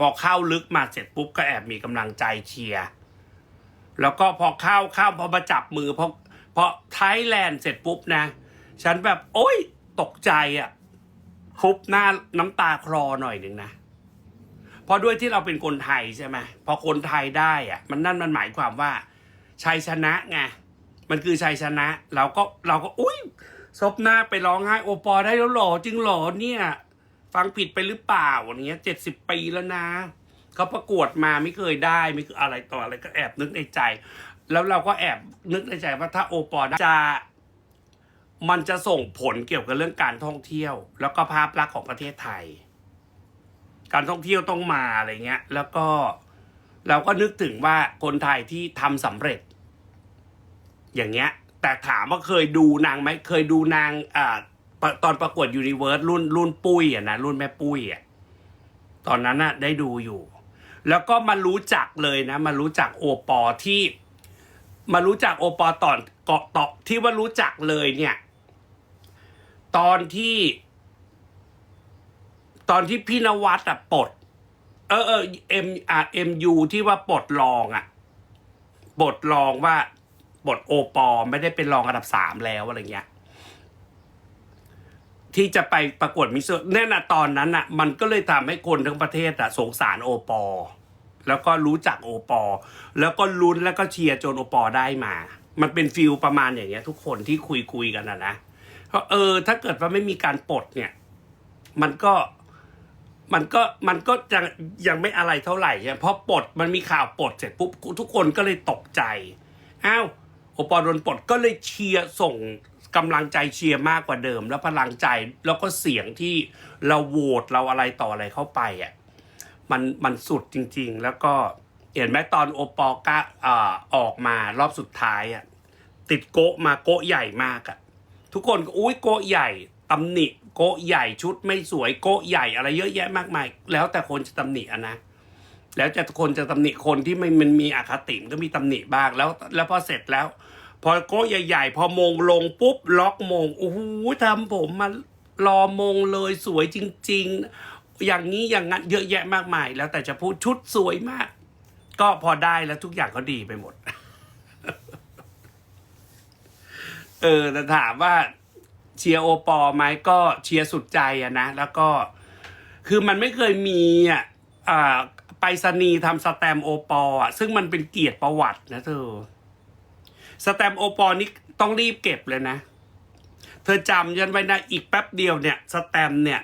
พอเข้าลึกมาเสร็จปุ๊บก็แอบมีกำลังใจเชียร์แล้วก็พอเข้าเข้าพอมาจับมือพอพอไทยแลนด์เสร็จปุ๊บนะ ฉันแบบโอ๊ยตกใจอะ่ะฟุบหน้าน้ำตาคลอหน่อยหนึ่งนะเพราะด้วยที่เราเป็นคนไทยใช่ไหมพอคนไทยได้อะ่ะ มันนั่นมันหมายความว่าชัยชนะไงมันคือชัยชนะ เราก็เราก็อุ้ยซบหน้าไปร้องไห้โอปอได้แล้วหรอจริงหรอเนี่ย ฟังผิดไปหรือเปล่าอย่างเงี้ยเจ็ดสิบปีแล้วนะ เขาประกวดมาไม่เคยได้ไม่คืออะไรต่ออะไรก็แอบนึกในใจ แล้วเราก็แอบนึกในใจว่าถ้าโอปอจะมันจะส่งผลเกี่ยวกับเรื่องการท่องเที่ยว แล้วก็ภาพลักษณ์ของประเทศไทย การท่องเที่ยวต้องมาอะไรเงี้ย แล้วก็เราก็นึกถึงว่าคนไทยที่ทำสำเร็จ อย่างเงี้ย แต่ถามว่าเคยดูนางไหมเคยดูนางอ่า ตอนประกวดยูนิเวิร์สรุ่นรุ่นปุ้ยอะนะรุ่นแม่ปุ้ยอะตอนนั้นน่ะได้ดูอยู่ แล้วก็มารู้จักเลยนะ มารู้จักโอปอที่ มารู้จักโอปอตอนเกาะตอกที่ว่ารู้จักเลยเนี่ย ตอนที่ ตอนที่พี่นวัดอะปลดเออเออเอ็มอ่าเอ็มยูที่ว่าปลดรองอะปลดรองว่าปลดโอปอไม่ได้เป็นรองอันดับสามแล้วอะไรเงี้ย ที่จะไปประกวดมิสเตอร์เนี่ยนะตอนนั้นอะ มันก็เลยทำให้คนทั้งประเทศอะสงสารโอปอ แล้วก็รู้จักโอปอ แล้วก็ลุ้นแล้วก็เชียร์จนโอปอได้มา มันเป็นฟิลประมาณอย่างเงี้ย ทุกคนที่คุยคุยกันนะนะเพราะเออ ถ้าเกิดว่าไม่มีการปลดเนี่ย มันก็มันก็มันก็ยังยังไม่อะไรเท่าไหร่เนี่ยเพราะปลดมันมีข่าวปลดเสร็จปุ๊บทุกคนก็เลยตกใจอ้าวโอปอโดนปลดก็เลยเชียร์ส่ง กำลังใจเชียร์มากกว่าเดิม แล้วพลังใจแล้วก็เสียงที่เราโหวตเราอะไรต่ออะไรเข้าไปอะมันมันสุดจริง ๆ แล้วก็เห็นไหมตอนโอปอลกะอ่าออกมารอบสุดท้ายอะติดโกะมาโกะใหญ่มากอะทุกคนก็อุ้ยโกะใหญ่ตำหนิโกะใหญ่ชุดไม่สวยโกะใหญ่อะไรเยอะแยะมากมาย แล้วแต่คนจะตำหนิอะนะแล้วจะคนจะตำหนิคนที่ไม่มันมีอคติมันก็มีตำหนิบ้างแล้ว แล้วพอเสร็จแล้ว พอโกะใหญ่ ๆ พอมงลงปุ๊บล็อกมงโอ้โหทำผมมารอมงเลยสวยจริง ๆ อย่างนี้อย่างนั้นเยอะแยะมากมาย แล้วแต่จะพูดชุดสวยมาก ก็พอได้แล้วทุกอย่างก็ดีไปหมด เออแต่ถามว่าเชียร์โอปอไหมก็เชียร์สุดใจอะนะ แล้วก็คือมันไม่เคยมีอะอ่าไปรษณีย์ทำสแตมโอปออะซึ่งมันเป็นเกียรติประวัตินะเธอ สแตมโอปอนี่ต้องรีบเก็บเลยนะ เธอจำยันไว้นะอีกแป๊บเดียวเนี่ย สแตมเนี่ย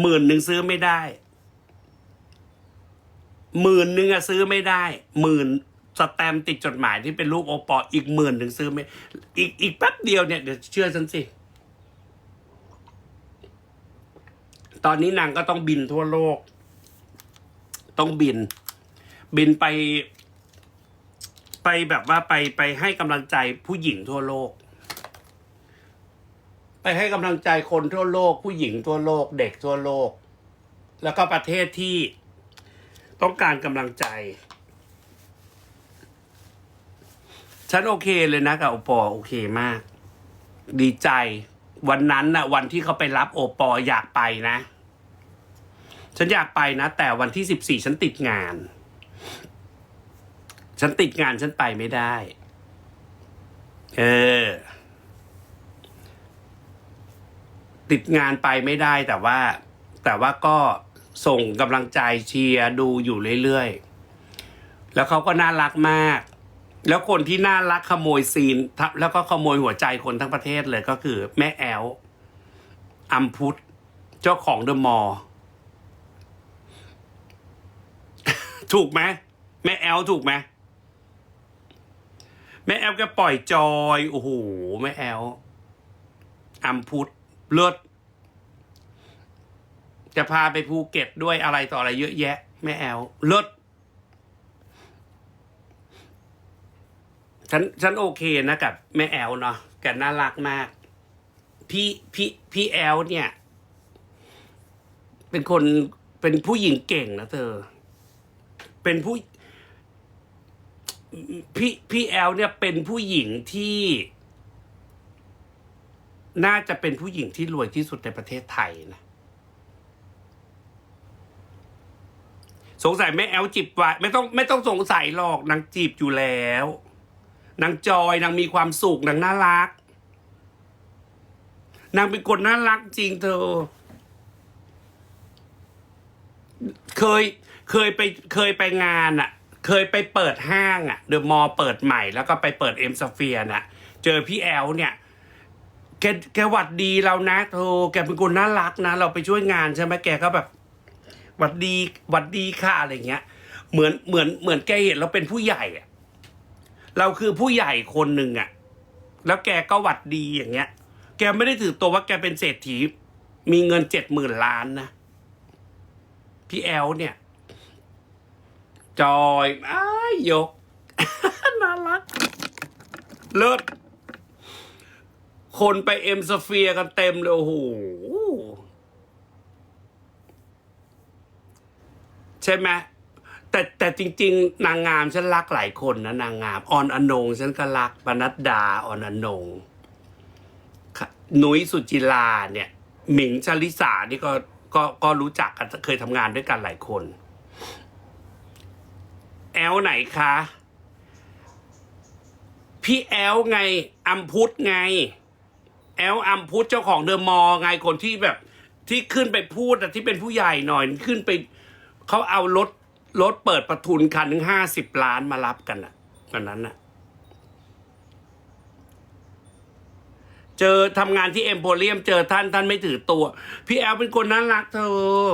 หมื่นหนึ่งซื้อไม่ได้หมื่นหนึ่งอะซื้อไม่ได้หมื่นสแตมติดจดหมายที่เป็นรูปโอปออีกหมื่นหนึ่งซื้อไม่อีกอีกแป๊บเดียวเนี่ยเดี๋ยวเชื่อฉันสิ ตอนนี้นางก็ต้องบินทั่วโลก ต้องบิน บินไป ไปแบบว่าไปไปให้กำลังใจผู้หญิงทั่วโลก ไปให้กำลังใจคนทั่วโลก ผู้หญิงทั่วโลก เด็กทั่วโลก แล้วก็ประเทศที่ต้องการกำลังใจ ฉันโอเคเลยนะกับโอปอโอเคมาก ดีใจ วันนั้นนะวันที่เขาไปรับโอปออยากไปนะ ฉันอยากไปนะ แต่วันที่สิบสี่ฉันติดงาน ฉันติดงานฉันไปไม่ได้ เออ ติดงานไปไม่ได้แต่ว่า แต่ว่าก็ส่งกำลังใจเชียร์ดูอยู่เรื่อยๆ แล้วเขาก็น่ารักมาก แล้วคนที่น่ารักขโมยซีน แล้วก็ขโมยหัวใจคนทั้งประเทศเลยก็คือ แม่แอลอัมพุทธเจ้าของเดอะมอลถูกไหมแม่แอลถูกไหม แม่แอลแกปล่อยจอยโอ้โหแม่แอลอัมพุทธเลิศจะพาไปภูเก็ตด้วยอะไรต่ออะไรเยอะแยะ แม่แอลเลิศฉันฉันโอเคนะกับ แม่แอลเนาะแกน่ารักมาก พี่พี่พี่แอลเนี่ย เป็นคนเป็นผู้หญิงเก่งนะเธอ เป็นผู้ พี่พี่แอลเนี่ยเป็นผู้หญิงที่ น่าจะเป็นผู้หญิงที่รวยที่สุดในประเทศไทยนะสงสัยแม่แอลจีบไว้ไม่ต้องไม่ต้องสงสัยหรอกนางจีบอยู่แล้วนางจอยนางมีความสุขนางน่ารักนางเป็นคนน่ารักจริงเธอ เคยเคยไปเคยไปงานอะ่ะ เคยไปเปิดห้างอะเดอะมอลเปิดใหม่แล้วก็ไปเปิดเอ็มสเฟียน่ะ เจอพี่แอลเนี่ยแกแกหวัดดีเรานะโธ่แกเป็นคนน่ารักนะ เราไปช่วยงานใช่ไหมแกก็แบบหวัดดีหวัดดีค่ะอะไรเงี้ย เหมือนเหมือนเหมือนแกเห็นเราเป็นผู้ใหญ่อะเราคือผู้ใหญ่คนหนึ่งอะแล้วแกก็หวัดดีอย่างเงี้ย แกไม่ได้ถือตัวว่าแกเป็นเศรษฐี มีเงินเจ็ดหมื่นล้านนะ พี่แอลเนี่ย จอยอ้ายยก น่ารัก เลิศ คนไปเอ็มสเฟียกันเต็มเลย โอ้โห ใช่ไหมแต่แต่จริง ๆ นางงามฉันรักหลายคนนะ นางงามออนอนง ฉันก็รักปนัดดาออนอนงค่ะนุ้ยสุจิลาเนี่ย หมิงชลิสานี่ก็ก็ก็รู้จักกันเคยทำงานด้วยกันหลายคน แอลไหนคะ พี่แอลไงอัมพุทธไง แอลอัมพุทธเจ้าของเดอะมอลไงคนที่แบบ ที่ขึ้นไปพูดอะที่เป็นผู้ใหญ่หน่อยขึ้นไปเขาเอารถรถเปิดประทุนคันถึงห้าสิบล้านมารับกันอะวันนั้นอะเจอทำงานที่เอ็มโพเรียม เจอท่านท่านไม่ถือตัว พี่แอลเป็นคนน่ารักเธอ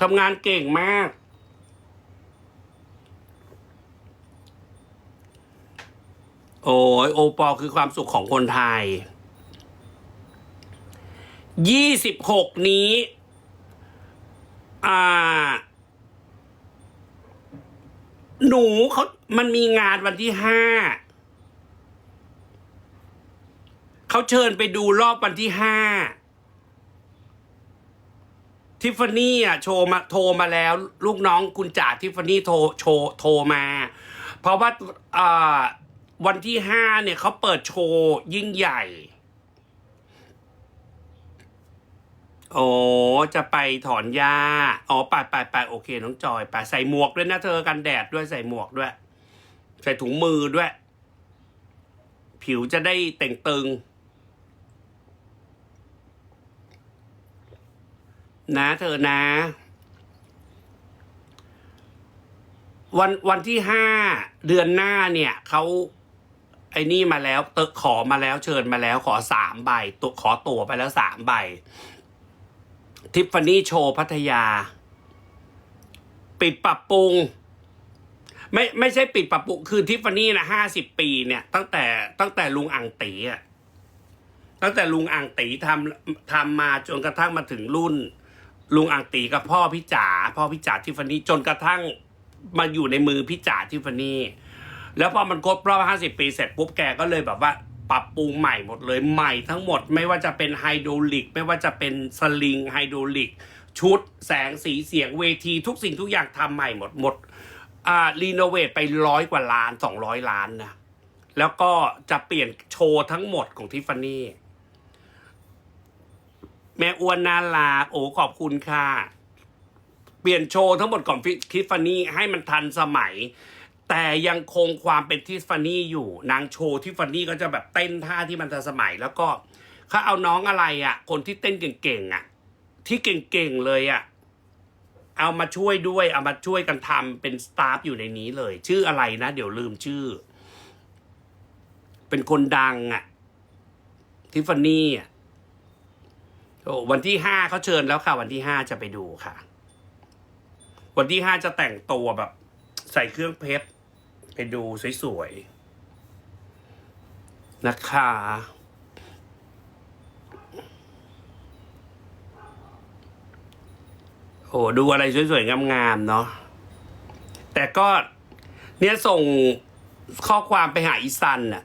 ทำงานเก่งมาก โอ้ยโอปอคือความสุขของคนไทย ยี่สิบหกนี้ อ่า หนูเขามันมีงานวันที่ห้า เขาเชิญไปดูรอบวันที่ห้า ทิฟฟานี่อะโชว์มาโทรมาแล้ว ลูกน้องคุณจ่าทิฟฟานี่โทรโชว์โทรมา เพราะว่าอ่า วันที่ห้าเนี่ยเขาเปิดโชว์ยิ่งใหญ่ โอ้จะไปถอนหญ้าอ๋อไปไปไปโอเค น้องจอยไปใส่หมวกด้วยนะเธอกันแดดด้วยใส่หมวกด้วย ใส่ถุงมือด้วย ผิวจะได้เต่งตึง นะเธอนะวันวันที่ห้าเดือนหน้าเนี่ยเขา ไอ้นี่มาแล้วเตขอมาแล้วเชิญมาแล้วขอสามใบตัวขอตั๋วไปแล้วสามใบ ทิฟฟานี่โชว์พัทยา ปิดปรับปรุง ไม่ไม่ใช่ปิดปรับปรุง คือทิฟฟานี่นะห้าสิบปีเนี่ย ตั้งแต่ตั้งแต่ลุงอังตีอะตั้งแต่ลุงอังตีทำทำมาจนกระทั่งมาถึงรุ่น ลุงอังตีกับพ่อพี่จ๋าพ่อพี่จ๋าทิฟฟานี่จนกระทั่งมาอยู่ในมือพี่จ๋าทิฟฟานี่ แล้วพอมันครบรอบห้าสิบปีเสร็จปุ๊บแกก็เลยแบบว่าปรับปรุงใหม่หมดเลยใหม่ทั้งหมดไม่ว่าจะเป็นไฮโดรลิก ไม่ว่าจะเป็นสลิงไฮโดรลิก ชุด แสงสีเสียงเวทีทุกสิ่งทุกอย่างทำใหม่หมดหมดอ่ารีโนเวทไปร้อยกว่าล้านสองร้อยล้านนะ แล้วก็จะเปลี่ยนโชว์ทั้งหมดของทิฟฟานี่แม่อ้วนน่ารักโอ้ขอบคุณค่ะ เปลี่ยนโชว์ทั้งหมดของทิฟฟานี่ให้มันทันสมัย แต่ยังคงความเป็นทิฟฟานี่อยู่นางโชว์ทิฟฟานี่ก็จะแบบเต้นท่าที่มันทันสมัย แล้วก็เขาเอาน้องอะไรอะ่ะ คนที่เต้นเก่งๆอะ่ะ ที่เก่งๆเลยอะ่ะเอามาช่วยด้วยเอามาช่วยกันทำเป็นสตาฟอยู่ในนี้เลย ชื่ออะไรนะเดี๋ยวลืมชื่อ เป็นคนดังอะ่ะทิฟฟานี่อะโอ้วันที่ห้าเขาเชิญแล้วค่ะ วันที่ห้าจะไปดูค่ะ วันที่ห้าจะแต่งตัวแบบ ใส่เครื่องเพชร ไปดูสวยๆ นะคะ โอ้ดูอะไรสวยๆ งามๆ เนาะ แต่ก็เนี่ยส่งข้อความไปหาอีซันน่ะ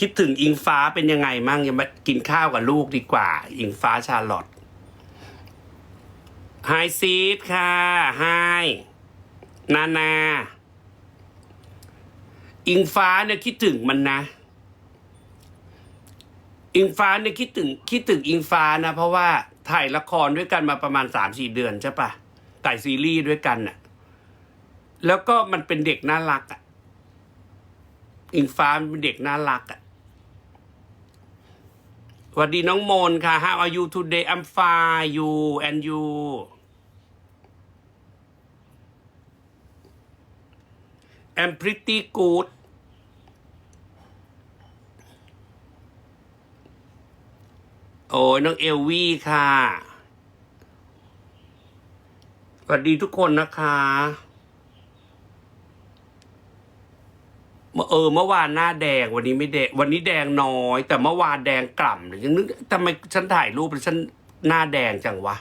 คิดถึงอิงฟ้าเป็นยังไงมั่งยังมากินข้าวกับลูกดีกว่า อิงฟ้าชาลอตไฮซีดค่ะไฮนานา อิงฟ้าเนี่ยคิดถึงมันนะ อิงฟ้าเนี่ยคิดถึงคิดถึงอิงฟ้านะ เพราะว่าถ่ายละครด้วยกันมาประมาณสามสี่เดือนใช่ปะถ่ายซีรีส์ด้วยกันน่ะ แล้วก็มันเป็นเด็กน่ารักอะ อิงฟ้าเป็นเด็กน่ารักอะสวัสดีน้องโมนค่ะ How are you today I'm fine you and you I'm pretty good โอ้ยน้องเอลวี่ค่ะ สวัสดีทุกคนนะคะเออเมื่อวานหน้าแดงวันนี้ไม่แดง วันนี้แดงน้อย แต่เมื่อวานแดงกล่ำเลยยังนึกทำไมฉันถ่ายรูปแล้วฉันหน้าแดงจังวะ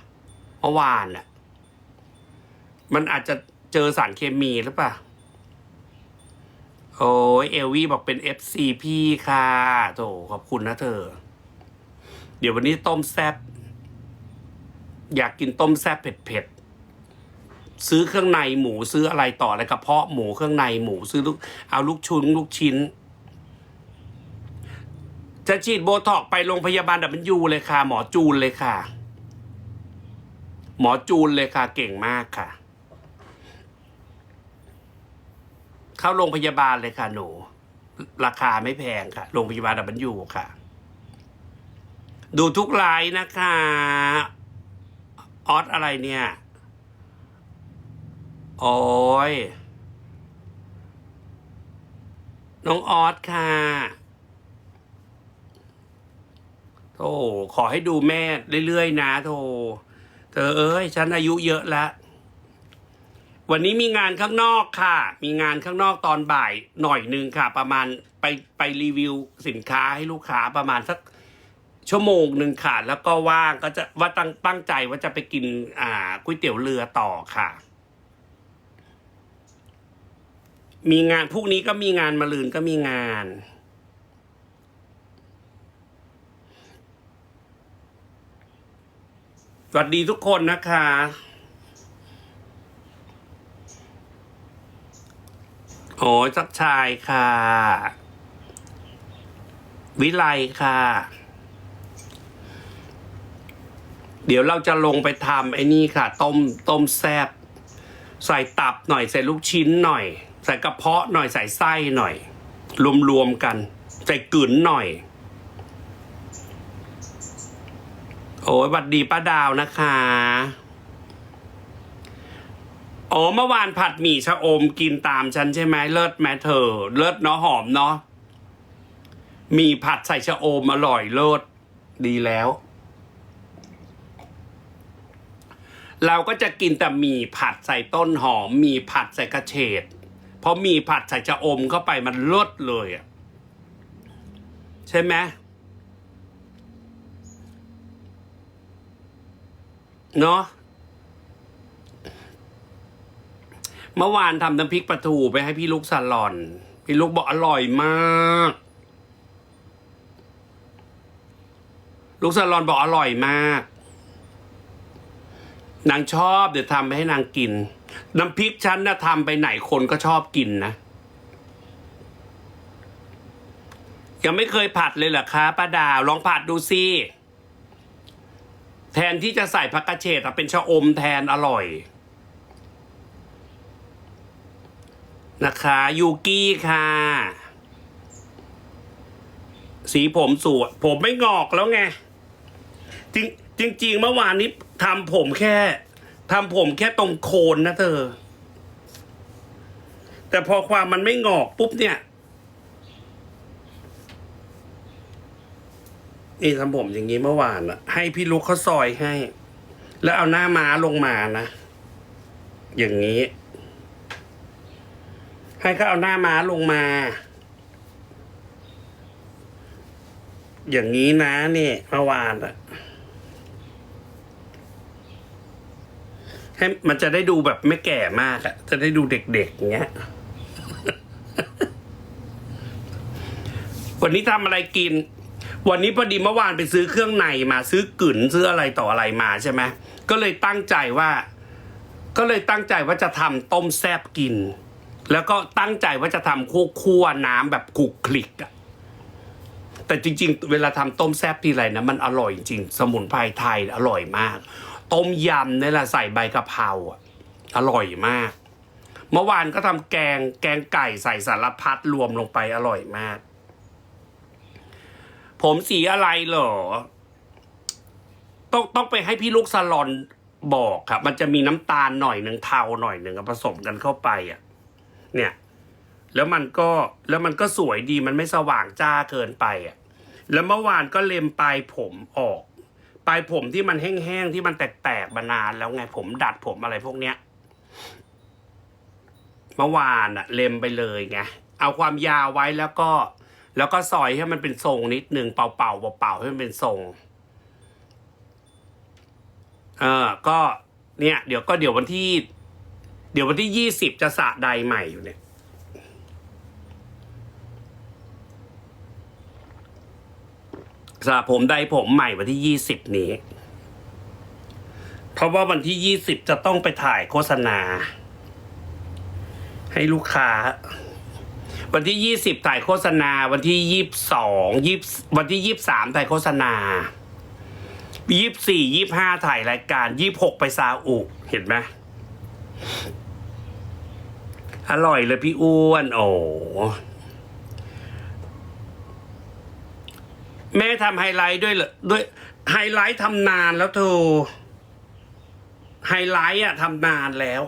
เมื่อวานน่ะมันอาจจะเจอสารเคมีหรือเปล่า โอ้ยเอลวี่บอกเป็นเอฟซีพี่ค่ะโถขอบคุณนะเธอ เดี๋ยววันนี้ต้มแซบอยากกินต้มแซบเผ็ดๆ ซื้อเครื่องในหมูซื้ออะไรต่ออะไรกระเพาะหมูเครื่องในหมูซื้อลูกเอาลูกชุนลูกชิ้น จะฉีดโบท็อกไปโรงพยาบาลดับเบิลยูเลยค่ะ หมอจูนเลยค่ะ หมอจูนเลยค่ะ เก่งมากค่ะ เข้าโรงพยาบาลเลยค่ะ หนู ราคาไม่แพงค่ะ โรงพยาบาลดับเบิลยูค่ะ ดูทุกไลน์นะคะออสอะไรเนี่ยโอ้ยน้องออสค่ะโธ่ขอให้ดูแม่เรื่อยๆนะโธ่เธอเอ้ย ฉันอายุเยอะแล้ว วันนี้มีงานข้างนอกค่ะ มีงานข้างนอกตอนบ่ายหน่อยหนึ่งค่ะ ประมาณไปไปรีวิวสินค้าให้ลูกค้าประมาณสักชั่วโมงหนึ่งค่ะ แล้วก็ว่างก็จะว่าตั้งตั้งใจว่าจะไปกิน อ่าก๋วยเตี๋ยวเรือต่อค่ะ มีงานพรุ่งนี้ก็มีงานมาลืนก็มีงาน สวัสดีทุกคนนะคะ โอ้ยจักชายค่ะ วิไลค่ะ เดี๋ยวเราจะลงไปทำไอ้นี่ค่ะ ต้มต้มแซบใส่ตับหน่อยใส่ลูกชิ้นหน่อย ใส่กระเพาะหน่อยใส่ไส้หน่อย รวมๆกัน ใส่กลืนหน่อย โอ้ยบัดดีป้าดาวนะคะ โอ๋อเมื่อวานผัดหมี่ชะอมกินตามฉันใช่ไหมเลิศแมเธอ เลิศเนาะหอมเนาะมีผัดใส่ชะอมอร่อยเลิศดีแล้ว เราก็จะกินแต่หมี่ผัดใส่ต้นหอม มีผัดใส่กระเฉดเพราะมีผัดใส่ชะอมเข้าไปมันเลิศเลยอะใช่ไหมเนาะ เมื่อวานทำน้ำพริกปลาทูไปให้พี่ลูกซาลอน พี่ลูกบอกอร่อยมาก ลูกซาลอนบอกอร่อยมาก นางชอบเดี๋ยวทำไปให้นางกิน น้ำพริกฉันนะทำไปไหนคนก็ชอบกินนะยังไม่เคยผัดเลยเหรอคะป้าดาวลองผัดดูสิแทนที่จะใส่ผักกระเฉดเป็นชะอมแทนอร่อย นะคะยูกี้ค่ะ สีผมสวยผมไม่งอกแล้วไง จริงจริงๆเมื่อวานนี้ทำผมแค่ทำผมแค่ตรงโคนนะเธอ แต่พอความมันไม่งอกปุ๊บเนี่ยนี่ทำผมอย่างนี้เมื่อวานอะให้พี่ลุกเขาซอยให้ แล้วเอาหน้าม้าลงมานะ อย่างนี้ ให้เขาเอาหน้าม้าลงมา อย่างนี้นะนี่เมื่อวานอะให้มันจะได้ดูแบบไม่แก่มากอะจะได้ดูเด็กๆอย่างเงี้ย วันนี้ทำอะไรกิน วันนี้พอดีเมื่อวานไปซื้อเครื่องในมาซื้อกึ๋นซื้ออะไรต่ออะไรมาใช่ไหมก็เลยตั้งใจว่า ก็เลยตั้งใจว่าจะทำต้มแซบกิน แล้วก็ตั้งใจว่าจะทำคั่วคั่วน้ำแบบคลุกคลิกอะแต่จริง ๆ เวลาทำต้มแซบทีไรนะมันอร่อยจริง สมุนไพรไทยอร่อยมาก ต้มยำเนี่ยแหละใส่ใบกะเพราอะอร่อยมาก เมื่อวานก็ทำแกงแกงไก่ใส่สารพัดรวมลงไปอร่อยมาก ผมสีอะไรเหรอต้องต้องไปให้พี่ลูกซาลอนบอกครับ มันจะมีน้ำตาลหน่อยหนึ่งเทาหน่อยหนึ่งผสมกันเข้าไปอะ เนี่ยแล้วมันก็แล้วมันก็สวยดีมันไม่สว่างจ้าเกินไปอะแล้วเมื่อวานก็เล็มปลายผมออก ปลายผมที่มันแห้งๆที่มันแตกๆมานานแล้วไงผมดัดผมอะไรพวกเนี้ยเมื่อวานอะเล็มไปเลยไงเอาความยาวไว้แล้วก็ แล้วก็ซอยให้มันเป็นทรงนิดหนึ่งเป่าๆเป่าๆให้มันเป็นทรงเออก็เนี่ย เดี๋ยวก็เดี๋ยววันที่ เดี๋ยววันที่ยี่สิบจะสะใดใหม่อยู่เนี่ย สระผมใดผมใหม่วันที่ยี่สิบนี้ เพราะว่าวันที่ยี่สิบจะต้องไปถ่ายโฆษณา ให้ลูกค้า วันที่ยี่สิบถ่ายโฆษณา วันที่ยี่สิบสองยี่วันที่ยี่สิบสามถ่ายโฆษณายี่สิบสี่ยี่สิบห้าถ่ายรายการยี่สิบหกไปซาอุเห็นไหม อร่อยเลยพี่อ้วน โอ้แม่ทำไฮไลท์ด้วยเหรอด้วยไฮไลท์ทำนานแล้วเธอไฮไลท์อะทำนานแล้ว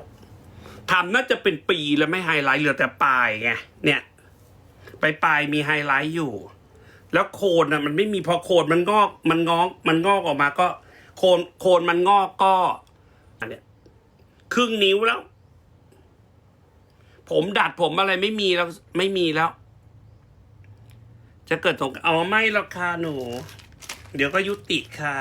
ทำน่าจะเป็นปีแล้วไม่ไฮไลท์เหลือแต่ปลายไงเนี่ย ไปปลายมีไฮไลท์อยู่ แล้วโคนอะมันไม่มีพอโคนมันงอก มันงอก มันงอกออกมาก็ โคนโคนมันงอกก็อันเนี้ยครึ่งนิ้วแล้ว ผมดัดผมอะไรไม่มีแล้วไม่มีแล้ว จะเกิดสงเอาไม่หรอกค่ะหนู เดี๋ยวก็ยุติค่ะ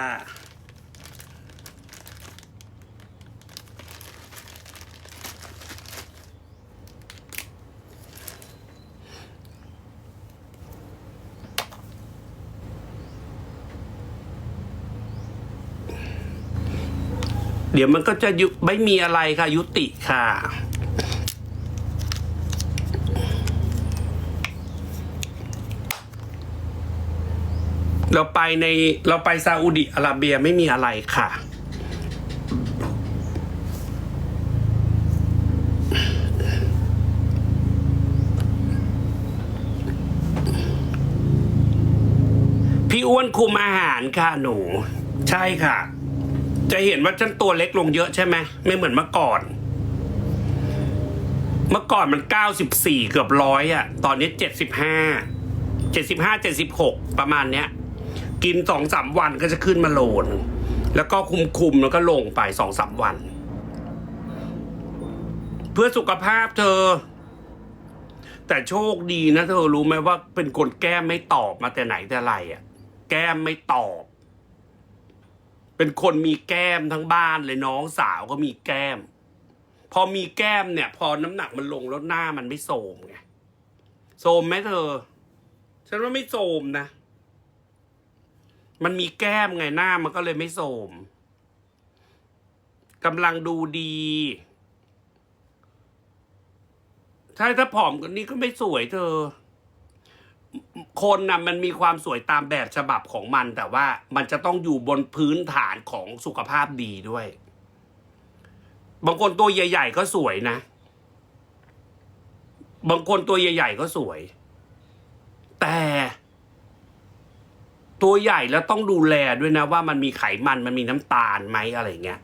เดี๋ยวมันก็จะยุไม่มีอะไรค่ะ ยุติค่ะ เราไปในเราไปซาอุดิอาระเบียไม่มีอะไรค่ะ พี่อ้วนคุมอาหารค่ะหนู ใช่ค่ะ จะเห็นว่าฉันตัวเล็กลงเยอะใช่ไหมไม่เหมือนเมื่อก่อน เมื่อก่อนมันเก้าสิบสี่เกือบร้อยอะตอนนี้เจ็ดสิบห้าเจ็ดสิบห้าเจ็ดสิบหกประมาณเนี้ย กินสองสามวันก็จะขึ้นมาโลน แล้วก็คุมคุมๆแล้วก็ลงไปสองสามวัน เพื่อสุขภาพเธอ แต่โชคดีนะ เธอรู้ไหมว่าเป็นคนแก้มไม่ตอบมาแต่ไหนแต่ไรอะแก้มไม่ตอบ เป็นคนมีแก้มทั้งบ้านเลยน้องสาวก็มีแก้ม พอมีแก้มเนี่ย พอน้ำหนักมันลงแล้วหน้ามันไม่โทมไงโทมไหมเธอ ฉันว่าไม่โทมนะ มันมีแก้มไงหน้ามันก็เลยไม่โทรมกำลังดูดี ใช่ถ้าผอมกว่านี้ก็ไม่สวยเธอ คนน่ะมันมีความสวยตามแบบฉบับของมัน แต่ว่ามันจะต้องอยู่บนพื้นฐานของสุขภาพดีด้วย บางคนตัวใหญ่ ๆ ก็สวยนะ บางคนตัวใหญ่ ๆ ก็สวย แต่ ตัวใหญ่แล้วต้องดูแลด้วยนะว่ามันมีไขมันมันมีน้ำตาลไหมอะไรเงี้ย